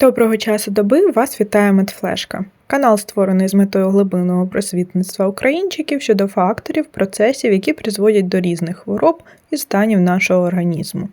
Доброго часу доби вас вітає Медфлешка. Канал створений з метою глибинного просвітництва українчиків щодо факторів, процесів, які призводять до різних хвороб і станів нашого організму.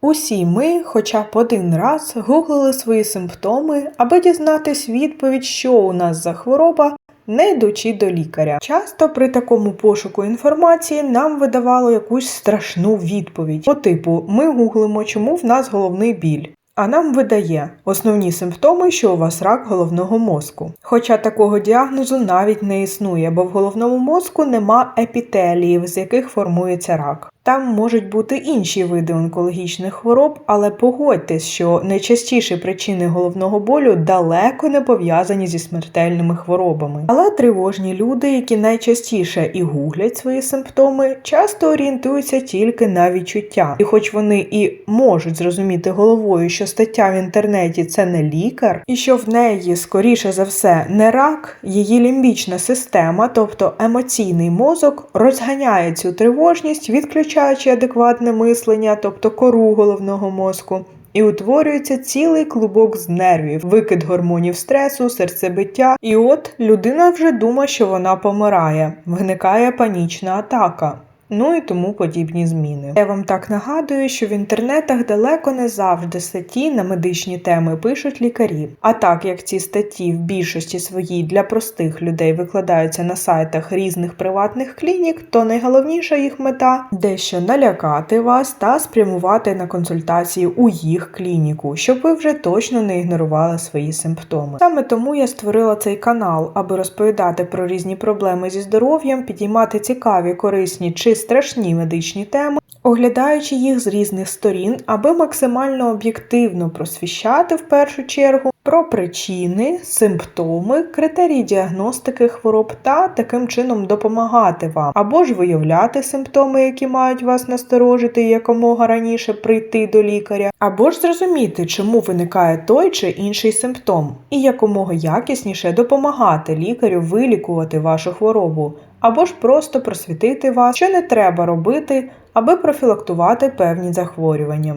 Усі ми хоча б один раз гуглили свої симптоми, аби дізнатись відповідь, що у нас за хвороба, не йдучи до лікаря. Часто при такому пошуку інформації нам видавало якусь страшну відповідь. По типу, ми гуглимо, чому в нас головний біль. А нам видає основні симптоми, що у вас рак головного мозку. Хоча такого діагнозу навіть не існує, бо в головному мозку нема епітеліїв, з яких формується рак. Там можуть бути інші види онкологічних хвороб, але погодьтесь, що найчастіші причини головного болю далеко не пов'язані зі смертельними хворобами. Але тривожні люди, які найчастіше і гуглять свої симптоми, часто орієнтуються тільки на відчуття. І хоч вони і можуть зрозуміти головою, що стаття в інтернеті це не лікар, і що в неї, скоріше за все, не рак, її лімбічна система, тобто емоційний мозок, розганяє цю тривожність, відключаючи адекватне мислення, тобто кору головного мозку. І утворюється цілий клубок з нервів, викид гормонів стресу, серцебиття. І от людина вже думає, що вона помирає, виникає панічна атака. Ну і тому подібні зміни. Я вам так нагадую, що в інтернетах далеко не завжди статті на медичні теми пишуть лікарі. А так як ці статті в більшості своїй для простих людей викладаються на сайтах різних приватних клінік, то найголовніша їх мета дещо налякати вас та спрямувати на консультації у їх клініку, щоб ви вже точно не ігнорували свої симптоми. Саме тому я створила цей канал, аби розповідати про різні проблеми зі здоров'ям, підіймати цікаві, корисні чи страшні медичні теми, оглядаючи їх з різних сторін, аби максимально об'єктивно просвіщати в першу чергу про причини, симптоми, критерії діагностики хвороб та таким чином допомагати вам, або ж виявляти симптоми, які мають вас насторожити і якомога раніше прийти до лікаря, або ж зрозуміти, чому виникає той чи інший симптом, і якомога якісніше допомагати лікарю вилікувати вашу хворобу, або ж просто просвітити вас, що не треба робити, аби профілактувати певні захворювання.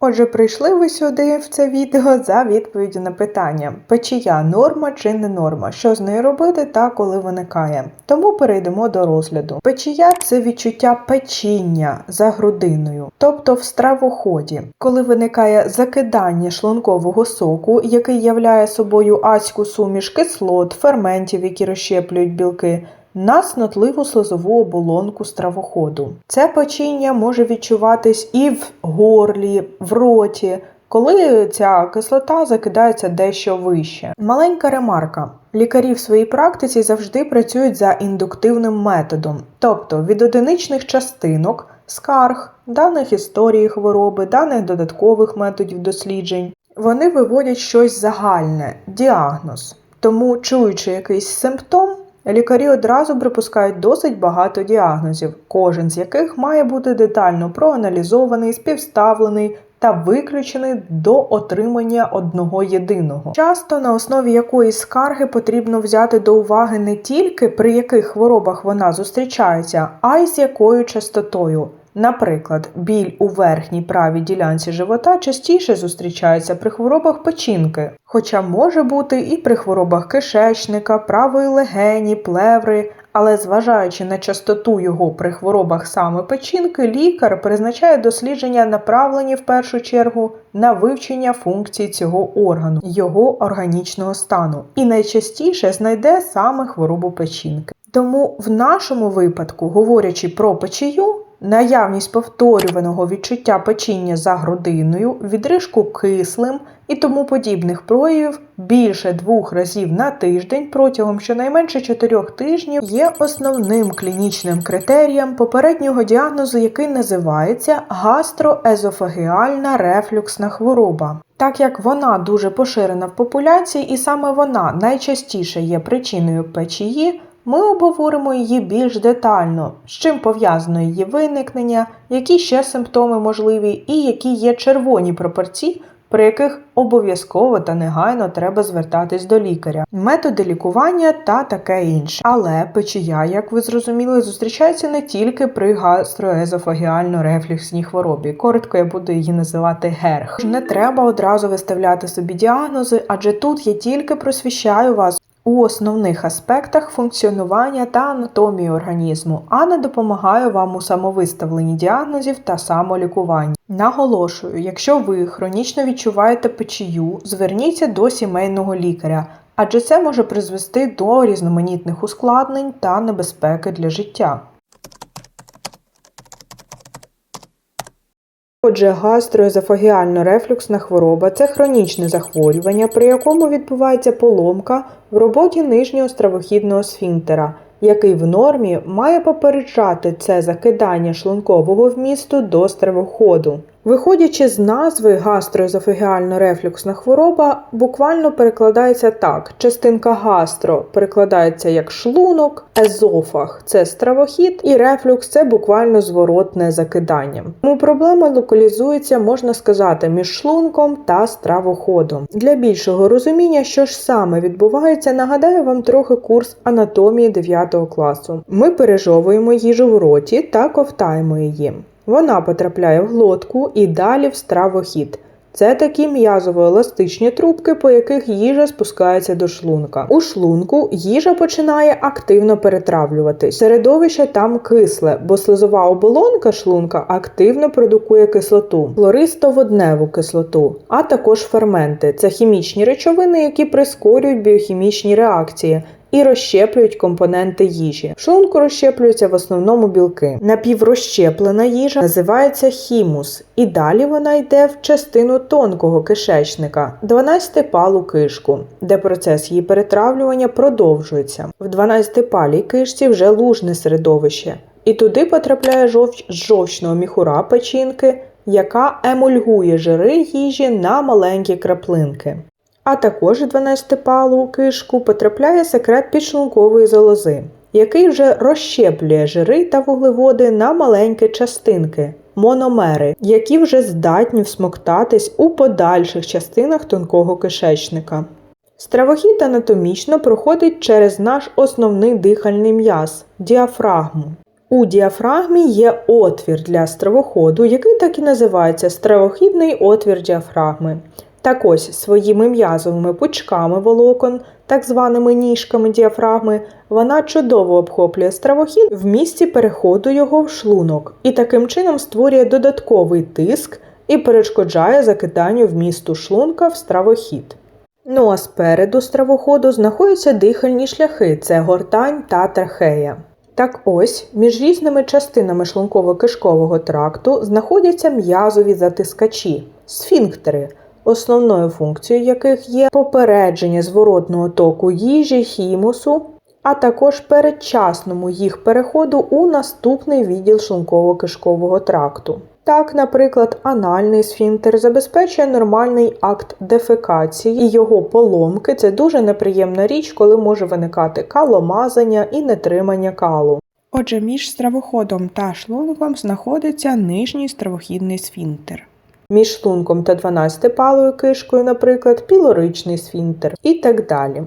Отже, прийшли ви сюди в це відео за відповіддю на питання: печія норма чи не норма, що з нею робити та коли виникає. Тому перейдемо до розгляду. Печія це відчуття печіння за грудиною, тобто в стравоході, коли виникає закидання шлункового соку, який являє собою ацьку суміш кислот, ферментів, які розщеплюють білки на снотливу слизову оболонку стравоходу. Це печіння може відчуватись і в горлі, в роті, коли ця кислота закидається дещо вище. Маленька ремарка. Лікарі в своїй практиці завжди працюють за індуктивним методом, тобто від одиничних частинок, скарг, даних історії хвороби, даних додаткових методів досліджень. Вони виводять щось загальне, діагноз. Тому, чуючи якийсь симптом, Лікарі одразу припускають досить багато діагнозів, кожен з яких має бути детально проаналізований, співставлений та виключений до отримання одного єдиного. Часто на основі якоїсь скарги потрібно взяти до уваги не тільки при яких хворобах вона зустрічається, а й з якою частотою. Наприклад, біль у верхній правій ділянці живота частіше зустрічається при хворобах печінки, хоча може бути і при хворобах кишечника, правої легені, плеври, але зважаючи на частоту його при хворобах саме печінки, лікар призначає дослідження, направлені в першу чергу на вивчення функцій цього органу, його органічного стану, і найчастіше знайде саме хворобу печінки. Тому в нашому випадку, говорячи про печію, наявність повторюваного відчуття печіння за грудиною, відрижку кислим і тому подібних проявів більше двох разів на тиждень протягом щонайменше чотирьох тижнів є основним клінічним критерієм попереднього діагнозу, який називається гастроезофагіальна рефлюксна хвороба. Так як вона дуже поширена в популяції, і саме вона найчастіше є причиною печії. Ми обговоримо її більш детально, з чим пов'язано її виникнення, які ще симптоми можливі і які є червоні пропорції при яких обов'язково та негайно треба звертатись до лікаря, методи лікування та таке інше. Але печія, як ви зрозуміли, зустрічається не тільки при гастроезофагіально-рефлюксній хворобі. Коротко я буду її називати герх. Не треба одразу виставляти собі діагнози, адже тут я тільки просвіщаю вас. У основних аспектах функціонування та анатомії організму, а не допомагаю вам у самовиставленні діагнозів та самолікуванні. Наголошую, якщо ви хронічно відчуваєте печію, зверніться до сімейного лікаря, адже це може призвести до різноманітних ускладнень та небезпеки для життя. Отже, гастроезофагіально-рефлюксна хвороба це хронічне захворювання, при якому відбувається поломка в роботі нижнього стравохідного сфінктера, який в нормі має попереджати це закидання шлункового вмісту до стравоходу. Виходячи з назви гастроезофагіально-рефлюксна хвороба, буквально перекладається так: частинка гастро перекладається як шлунок, езофаг це стравохід, і рефлюкс це буквально зворотне закидання. Тому проблема локалізується, можна сказати, між шлунком та стравоходом. Для більшого розуміння, що ж саме відбувається, нагадаю вам трохи курс анатомії 9 класу. Ми пережовуємо їжу в роті та ковтаємо її. Вона потрапляє в глотку і далі в стравохід. Це такі м'язово-еластичні трубки, по яких їжа спускається до шлунка. У шлунку їжа починає активно перетравлюватись. Середовище там кисле, бо слизова оболонка шлунка активно продукує кислоту, хлористо-водневу кислоту, а також ферменти. Це хімічні речовини, які прискорюють біохімічні реакції і розщеплюють компоненти їжі. В шлунку розщеплюються в основному білки. Напіврозщеплена їжа називається хімус, і далі вона йде в частину тонкого кишечника, 12-палу кишку, де процес її перетравлювання продовжується. В 12-палій кишці вже лужне середовище, і туди потрапляє жовч з жовчного міхура печінки. Яка емульгує жири їжі на маленькі краплинки а також 12-палу кишку потрапляє секрет підшлункової залози, який вже розщеплює жири та вуглеводи на маленькі частинки. Мономери, які вже здатні всмоктатись у подальших частинах тонкого кишечника. Стравохід анатомічно проходить через наш основний дихальний м'яз діафрагму. У діафрагмі є отвір для стравоходу, який так і називається стравохідний отвір діафрагми. Так ось своїми м'язовими пучками волокон, так званими ніжками діафрагми, вона чудово обхоплює стравохід в місці переходу його в шлунок і таким чином створює додатковий тиск і перешкоджає закиданню вмісту шлунка в стравохід. Ну а спереду стравоходу знаходяться дихальні шляхи це гортань та трахея. Так ось між різними частинами шлунково-кишкового тракту знаходяться м'язові затискачі, сфінктери основною функцією яких є попередження зворотного току їжі, хімусу, а також передчасному їх переходу у наступний відділ шлунково-кишкового тракту. Так, наприклад, анальний сфінктер забезпечує нормальний акт дефекації і його поломки це дуже неприємна річ, коли може виникати каломазання і нетримання калу. Отже, між стравоходом та шлунком знаходиться нижній стравохідний сфінктер між шлунком та 12-палою кишкою, наприклад, пілоричний сфінктер і так далі.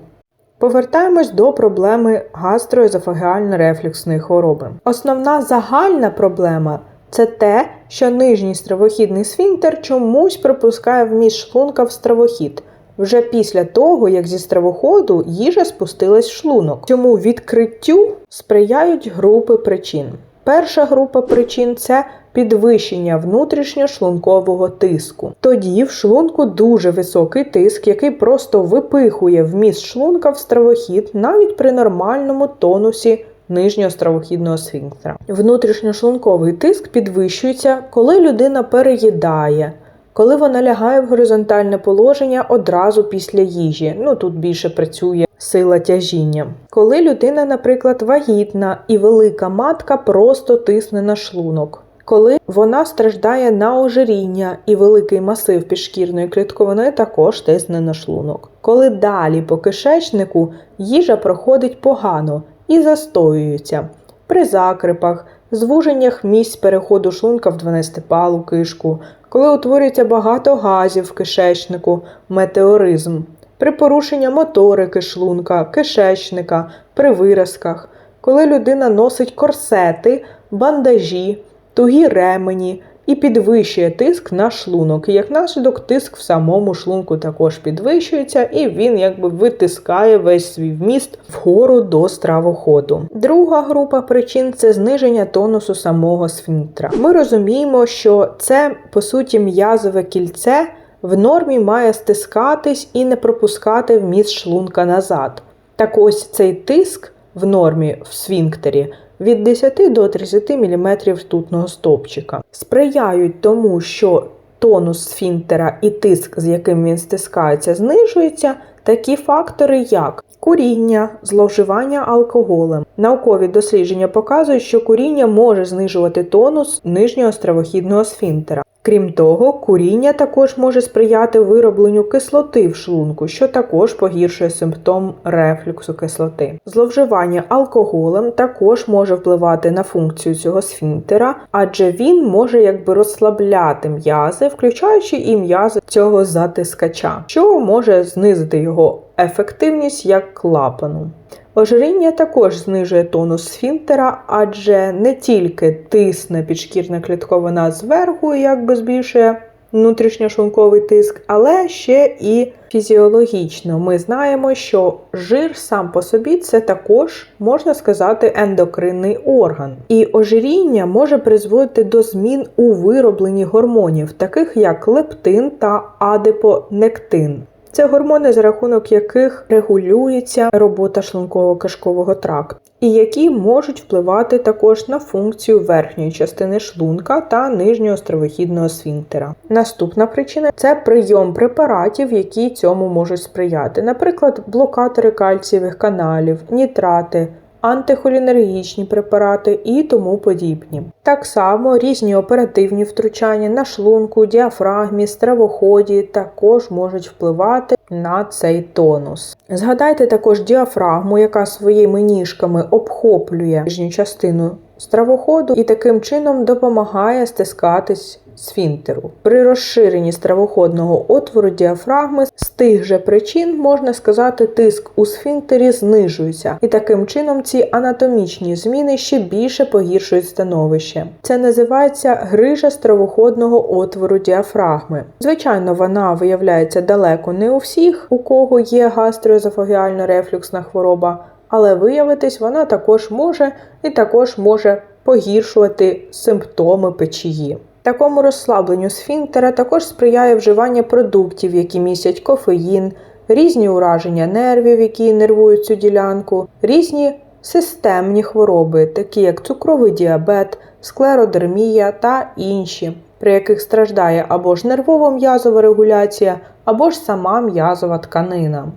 Повертаємось до проблеми гастроезофагіально-рефлюксної хвороби. Основна загальна проблема це те, що нижній стравохідний сфінктер чомусь пропускає вміст шлунка в стравохід. Вже після того, як зі стравоходу їжа спустилась в шлунок. Цьому відкриттю сприяють групи причин. Перша група причин це підвищення внутрішньошлункового тиску. Тоді в шлунку дуже високий тиск, який просто випихує вміст шлунка в стравохід навіть при нормальному тонусі нижнього стравохідного сфінктера. Внутрішньошлунковий тиск підвищується, коли людина переїдає. Коли вона лягає в горизонтальне положення одразу після їжі, ну тут більше працює сила тяжіння. Коли людина, наприклад, вагітна і велика матка просто тисне на шлунок. Коли вона страждає на ожиріння і великий масив підшкірної клітковини також тисне на шлунок. Коли далі по кишечнику їжа проходить погано і застоюється. При закрипах, звуженнях місць переходу шлунка в 12-палу кишку, коли утворюється багато газів в кишечнику, метеоризм, при порушенні моторики шлунка, кишечника, при виразках, коли людина носить корсети, бандажі, тугі ремені і підвищує тиск на шлунок. І як наслідок, тиск в самому шлунку також підвищується, і він якби витискає весь свій вміст вгору до стравоходу. Друга група причин це зниження тонусу самого сфінктера. Ми розуміємо, що це по суті м'язове кільце в нормі має стискатись і не пропускати вміст шлунка назад. Так ось цей тиск в нормі в сфінктері від 10 до 30 мм ртутного стовпчика сприяють тому, що тонус сфінктера і тиск, з яким він стискається, знижується. Такі фактори, як куріння, зловживання алкоголем. Наукові дослідження показують, що куріння може знижувати тонус нижнього стравохідного сфінктера. Крім того, куріння також може сприяти виробленню кислоти в шлунку, що також погіршує симптом рефлюксу кислоти. Зловживання алкоголем також може впливати на функцію цього сфінктера, адже він може якби розслабляти м'язи, включаючи і м'язи цього затискача, що може знизити його ефективність як клапану. Ожиріння також знижує тонус сфінктера, адже не тільки тисне підшкірна клітковина зверху, якби збільшує внутрішньошлунковий тиск, але ще і фізіологічно. Ми знаємо, що жир сам по собі це також можна сказати ендокринний орган, і ожиріння може призводити до змін у виробленні гормонів, таких як лептин та адипонектин. Це гормони, за рахунок яких регулюється робота шлунково-кишкового тракту, і які можуть впливати також на функцію верхньої частини шлунка та нижнього стравохідного сфінктера. Наступна причина це прийом препаратів, які цьому можуть сприяти, наприклад, блокатори кальцієвих каналів, нітрати антихолінергічні препарати і тому подібні. Так само різні оперативні втручання на шлунку, діафрагмі, стравоході також можуть впливати на цей тонус. Згадайте також діафрагму, яка своїми ніжками обхоплює нижню частину стравоходу і таким чином допомагає стискатись сфінктеру. При розширенні стравоходного отвору діафрагми з тих же причин можна сказати, тиск у сфінктері знижується, і таким чином ці анатомічні зміни ще більше погіршують становище. Це називається грижа стравоходного отвору діафрагми. Звичайно, вона виявляється далеко не у всіх, у кого є гастроезофагіально рефлюксна хвороба. Але виявитись вона також може і також може погіршувати симптоми печії. Такому розслабленню сфінктера також сприяє вживання продуктів, які містять кофеїн, різні ураження нервів, які нервують цю ділянку, різні системні хвороби, такі як цукровий діабет, склеродермія та інші, при яких страждає або ж нервово-м'язова регуляція, або ж сама м'язова тканина.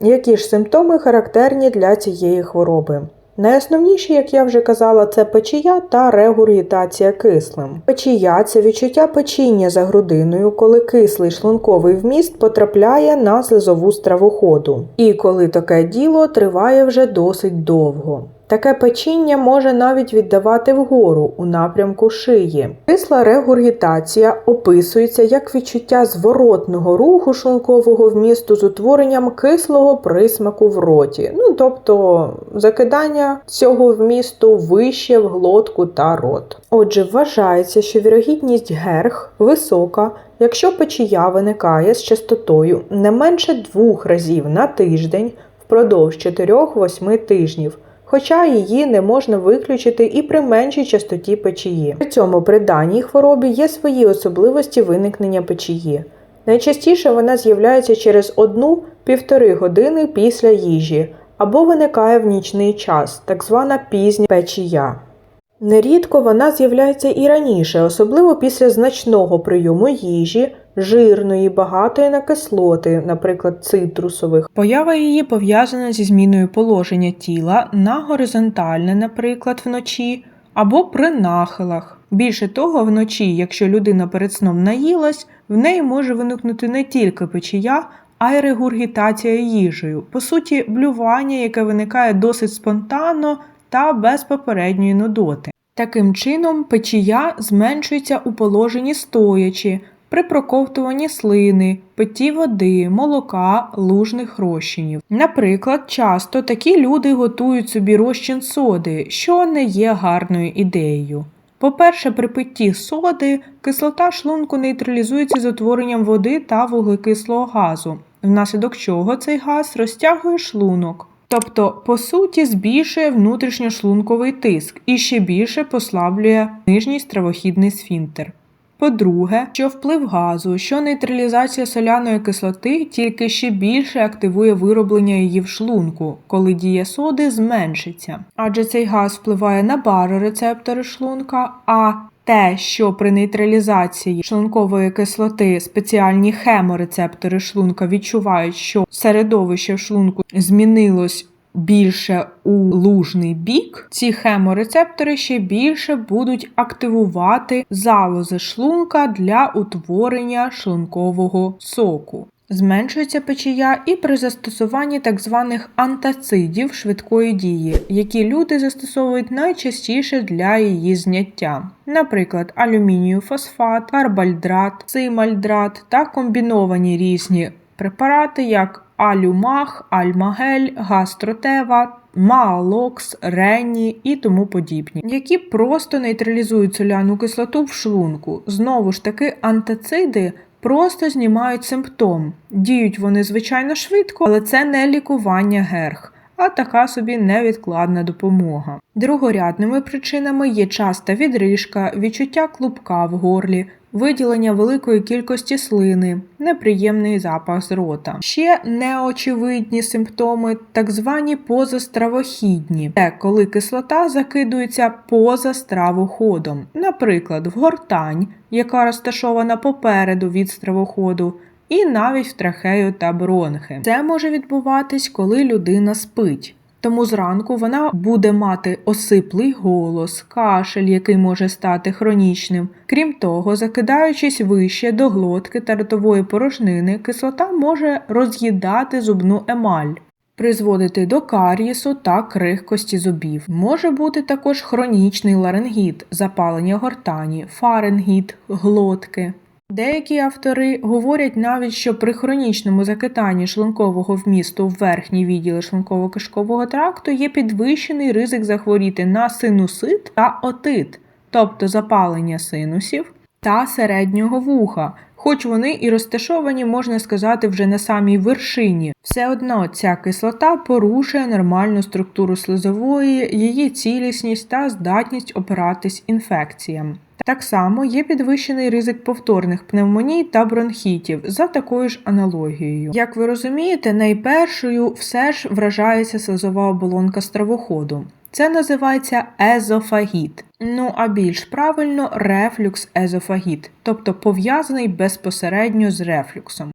Які ж симптоми характерні для цієї хвороби? Найосновніші, як я вже казала, це печія та регургітація кислим. Печія це відчуття печіння за грудиною, коли кислий шлунковий вміст потрапляє на слизову стравоходу. І коли таке діло триває вже досить довго. Таке печіння може навіть віддавати вгору у напрямку шиї. Кисла регургітація описується як відчуття зворотного руху шлункового вмісту з утворенням кислого присмаку в роті, ну тобто закидання цього вмісту вище в глотку та рот. Отже, вважається, що вірогідність герх висока. Якщо печія виникає з частотою не менше двох разів на тиждень впродовж 4-8 тижнів, хоча її не можна виключити і при меншій частоті печії. При цьому при даній хворобі є свої особливості виникнення печії. Найчастіше вона з'являється через 1-1,5 години після їжі або виникає в нічний час, так звана пізня печія. Нерідко вона з'являється і раніше, особливо після значного прийому їжі, жирної, багатої на кислоти, наприклад, цитрусових. Поява її пов'язана зі зміною положення тіла на горизонтальне, наприклад, вночі, або при нахилах. Більше того, вночі, якщо людина перед сном наїлась, в неї може виникнути не тільки печія, айрегургітація їжею, по суті, блювання, яке виникає досить спонтанно та без попередньої нудоти. Таким чином, печія зменшується у положенні стоячи, при проковтуванні слини, питті води, молока, лужних розчинів. Наприклад, часто такі люди готують собі розчин соди, що не є гарною ідеєю. По-перше, при питті соди кислота шлунку нейтралізується з утворенням води та вуглекислого газу, внаслідок чого цей газ розтягує шлунок. Тобто, по суті, збільшує внутрішньошлунковий тиск і ще більше послаблює нижній стравохідний сфінктер. По-друге, що вплив газу, що нейтралізація соляної кислоти тільки ще більше активує вироблення її в шлунку, коли дія соди зменшиться. Адже цей газ впливає на барорецептори шлунка, а те, що при нейтралізації шлункової кислоти спеціальні хеморецептори шлунка відчувають, що середовище в шлунку змінилось більше у лужний бік, ці хеморецептори ще більше будуть активувати залози шлунка для утворення шлункового соку. Зменшується печія і при застосуванні так званих антацидів швидкої дії, які люди застосовують найчастіше для її зняття, наприклад, алюмінію фосфат, карбальдрат, цимальдрат та комбіновані різні препарати, як алюмах, альмагель, гастротева. Маалокс, Ренні і тому подібні, які просто нейтралізують соляну кислоту в шлунку. Знову ж таки, антациди просто знімають симптом. Діють вони звичайно швидко, але це не лікування герх, а така собі невідкладна допомога. Другорядними причинами є часта відрижка, відчуття клубка в горлі, виділення великої кількості слини, неприємний запах з рота. Ще неочевидні симптоми, так звані позастравохідні, це коли кислота закидується поза стравоходом, наприклад, в гортань, яка розташована попереду від стравоходу. І навіть в трахею та бронхи. Це може відбуватись, коли людина спить. Тому зранку вона буде мати осиплий голос, кашель, який може стати хронічним. Крім того, закидаючись вище до глотки та ротової порожнини, кислота може роз'їдати зубну емаль. Призводити до карієсу та крихкості зубів. Може бути також хронічний ларингіт, запалення гортані, фарингіт, глотки. Деякі автори говорять навіть, що при хронічному закитанні шлункового вмісту в верхній відділи шлунково-кишкового тракту є підвищений ризик захворіти на синусит та отит, тобто запалення синусів та середнього вуха, хоч вони і розташовані, можна сказати, вже на самій вершині. Все одно ця кислота порушує нормальну структуру слизової, її цілісність та здатність опиратись інфекціям. Так само є підвищений ризик повторних пневмоній та бронхітів за такою ж аналогією. Як ви розумієте, найпершою все ж вражається слизова оболонка стравоходу. Це називається езофагіт. Ну а більш правильно рефлюкс езофагіт, тобто пов'язаний безпосередньо з рефлюксом.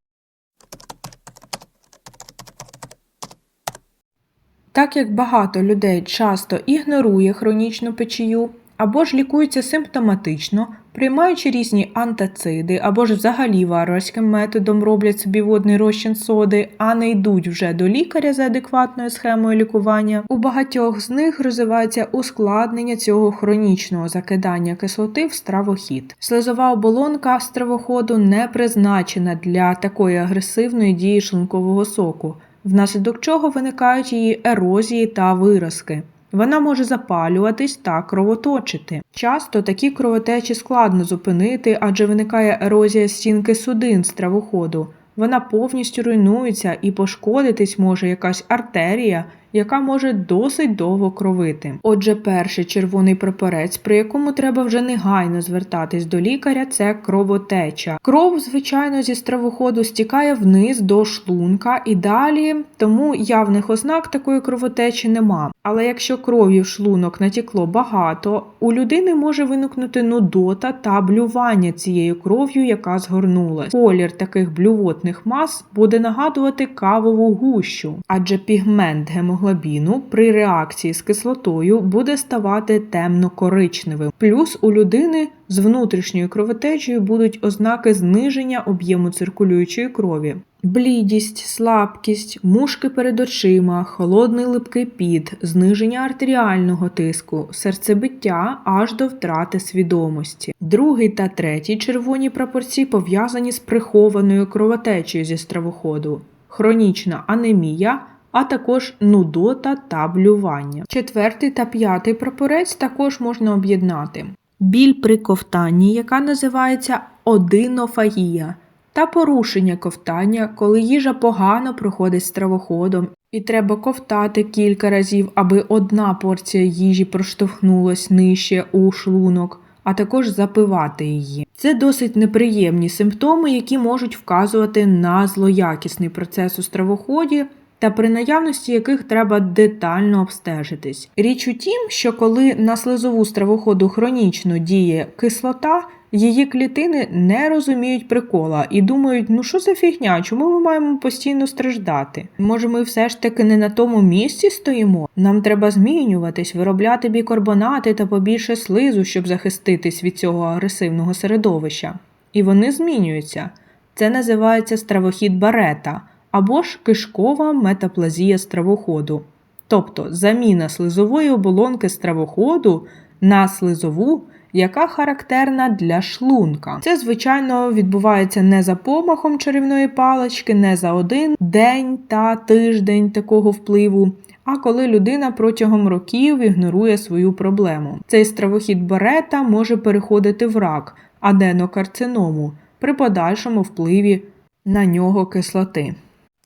Так як багато людей часто ігнорує хронічну печію, або ж лікуються симптоматично, приймаючи різні антациди, або ж взагалі варварським методом роблять собі водний розчин соди, а не йдуть вже до лікаря за адекватною схемою лікування. У багатьох з них розвивається ускладнення цього хронічного закидання кислоти в стравохід. Слизова оболонка стравоходу не призначена для такої агресивної дії шлункового соку, внаслідок чого виникають її ерозії та виразки. Вона може запалюватись та кровоточити. Часто такі кровотечі складно зупинити, адже виникає ерозія стінки судин стравоходу. Вона повністю руйнується і пошкодитись може якась артерія, яка може досить довго кровити. Отже, перший червоний прапорець, при якому треба вже негайно звертатись до лікаря, це кровотеча. Кров, звичайно, зі стравоходу стікає вниз до шлунка і далі, тому явних ознак такої кровотечі нема. Але якщо крові в шлунок натекло багато, у людини може виникнути нудота та блювання цією кров'ю, яка згорнулась. Колір таких блювотних мас буде нагадувати кавову гущу, адже пігмент гемоглобіну гемоглобіну при реакції з кислотою буде ставати темно-коричневим. Плюс у людини з внутрішньою кровотечею будуть ознаки зниження об'єму циркулюючої крові. Блідість, слабкість, мушки перед очима, холодний липкий піт, зниження артеріального тиску, серцебиття аж до втрати свідомості. Другий та третій червоні прапорці пов'язані з прихованою кровотечею зі стравоходу, хронічна анемія, а також нудота та блювання. Четвертий та п'ятий прапорець також можна об'єднати. Біль при ковтанні, яка називається одинофагія, та порушення ковтання, коли їжа погано проходить стравоходом, і треба ковтати кілька разів, аби одна порція їжі проштовхнулась нижче у шлунок, а також запивати її. Це досить неприємні симптоми, які можуть вказувати на злоякісний процес у стравоході. Та при наявності яких треба детально обстежитись. Річ у тім, що коли на слизову стравоходу хронічно діє кислота, її клітини не розуміють прикола і думають, ну що за фігня, чому ми маємо постійно страждати? Може, ми все ж таки не на тому місці стоїмо? Нам треба змінюватись, виробляти бікарбонати та побільше слизу, щоб захиститись від цього агресивного середовища. І вони змінюються. Це називається стравохід барета або ж кишкова метаплазія стравоходу, тобто заміна слизової оболонки стравоходу на слизову, яка характерна для шлунка. Це, звичайно, відбувається не за помахом чарівної палички, не за один день та тиждень такого впливу. А коли людина протягом років ігнорує свою проблему, цей стравохід барета може переходити в рак, аденокарциному при подальшому впливі на нього кислоти.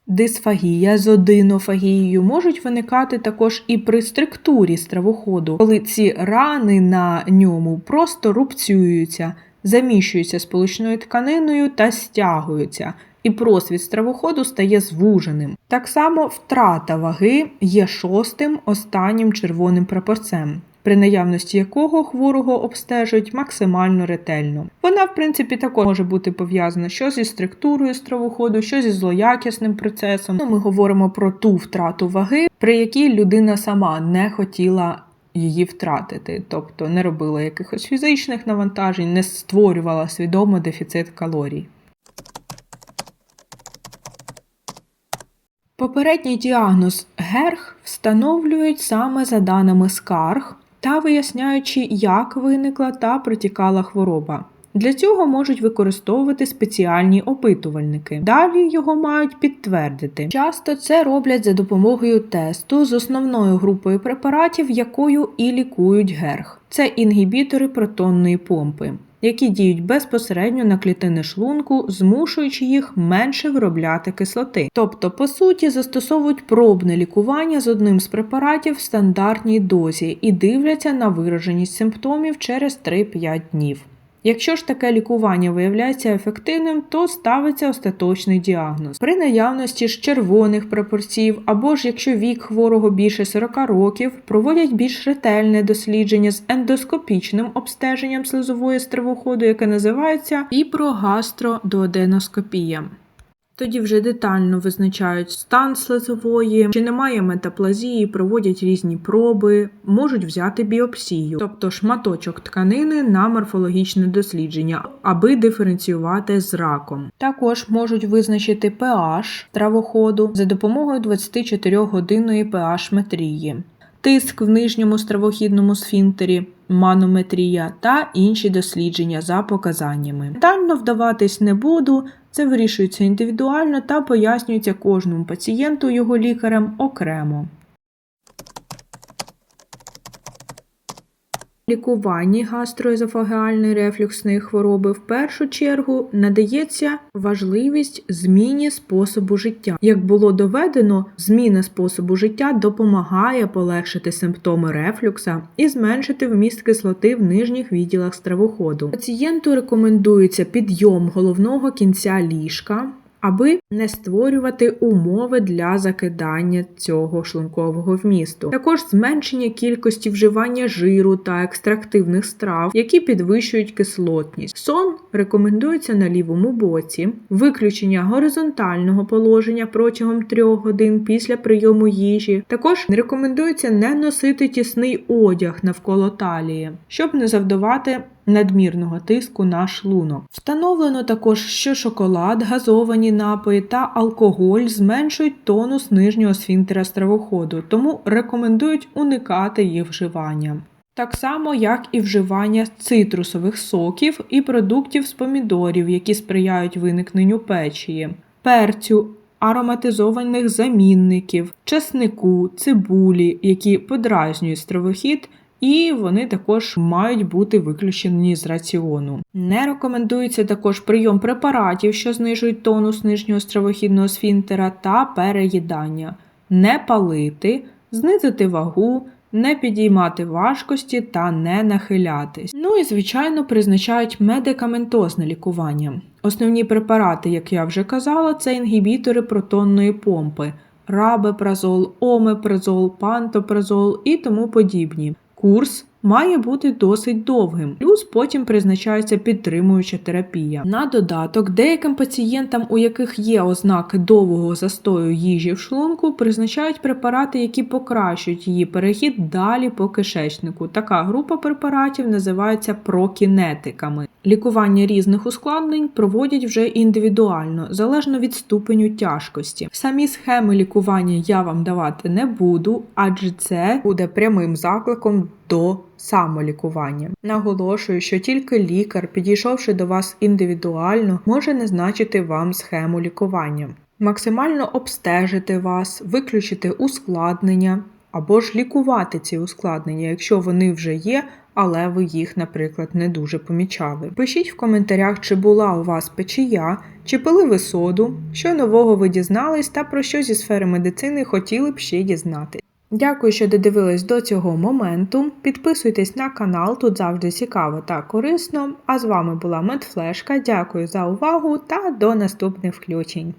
Дисфагія з одинофагією можуть виникати також і при структурі стравоходу, коли ці рани на ньому просто рубцюються, заміщуються сполучною тканиною та стягуються, і просвіт стравоходу стає звуженим. Так само втрата ваги є шостим останнім червоним прапорцем при наявності якого хворого обстежують максимально ретельно. Вона, в принципі, також може бути пов'язана що зі структурою стравоходу, що зі злоякісним процесом. Ну, Ми говоримо про ту втрату ваги, при якій людина сама не хотіла. Її втратити, тобто не робила якихось фізичних навантажень, не створювала свідомо дефіцит калорій. Попередній діагноз ГЕРГ встановлюють саме за даними скарг та виясняючи, як виникла та протікала хвороба. Для цього можуть використовувати спеціальні опитувальники. Далі його мають підтвердити. Часто це роблять за допомогою тесту з основною групою препаратів, якою і лікують герг. Це інгібітори протонної помпи які діють безпосередньо на клітини шлунку, змушуючи їх менше виробляти кислоти. Тобто, по суті, застосовують пробне лікування з одним з препаратів в стандартній дозі і дивляться на вираженість симптомів через 3-5 днів. Якщо ж таке лікування виявляється ефективним, то ставиться остаточний діагноз. При наявності ж червоних прапорців або ж якщо вік хворого більше 40 років, проводять більш ретельне дослідження з ендоскопічним обстеженням слизової стравоходу, яке називається іпрогастродоаденоскопія. Тоді вже детально визначають стан слизової, чи немає метаплазії, проводять різні проби, можуть взяти біопсію, тобто шматочок тканини на морфологічне дослідження, аби диференціювати з раком. Також можуть визначити pH травоходу за допомогою 24-годинної pH метрії. Тиск в нижньому стравохідному сфінктері, манометрія та інші дослідження за показаннями. Детально вдаватись не буду, це вирішується індивідуально та пояснюється кожному пацієнту його лікарем окремо. Лікуванні гастроезофагеальної рефлюксної хвороби в першу чергу надається важливість зміні способу життя. Як було доведено, зміна способу життя допомагає полегшити симптоми рефлюкса і зменшити вміст кислоти в нижніх відділах стравоходу. Пацієнту рекомендується підйом головного кінця ліжка аби не створювати умови для закидання цього шлункового вмісту. Також зменшення кількості вживання жиру та екстрактивних страв, які підвищують кислотність. Сон рекомендується на лівому боці, виключення горизонтального положення протягом 3 годин після прийому їжі. Також рекомендується не носити тісний одяг навколо талії, щоб не завдавати надмірного тиску на шлунок. Встановлено також, що шоколад, газовані напої та алкоголь зменшують тонус нижнього сфінктера стравоходу, тому рекомендують уникати їх вживання. Так само, як і вживання цитрусових соків і продуктів з помідорів, які сприяють виникненню печії, перцю, ароматизованих замінників, чеснику, цибулі, які подразнюють стравохід і вони також мають бути виключені з раціону. Не рекомендується також прийом препаратів, що знижують тонус нижнього стравохідного сфінктера та переїдання, не палити, знизити вагу. Не підіймати важкості та не нахилятись. Ну і, звичайно, призначають медикаментозне лікування. Основні препарати, як я вже казала, це інгібітори протонної помпи, рабепразол, омепразол, пантопразол і тому подібні. Курс має бути досить довгим, плюс потім призначається підтримуюча терапія. На додаток, деяким пацієнтам, у яких є ознаки довгого застою їжі в шлунку, призначають препарати, які покращують її перехід далі по кишечнику. Така група препаратів називається прокінетиками. Лікування різних ускладнень проводять вже індивідуально, залежно від ступеню тяжкості. Самі схеми лікування я вам давати не буду, адже це буде прямим закликом до самолікування. Наголошую, що тільки лікар, підійшовши до вас індивідуально, може назначити вам схему лікування. Максимально обстежити вас, виключити ускладнення або ж лікувати ці ускладнення, якщо вони вже є, але ви їх, наприклад, не дуже помічали. Пишіть в коментарях, чи була у вас печія, чи пили ви соду, що нового ви дізнались та про що зі сфери медицини хотіли б ще дізнати. Дякую, що додивились до цього моменту. Підписуйтесь на канал, тут завжди цікаво та корисно. А з вами була Медфлешка. Дякую за увагу та до наступних включень.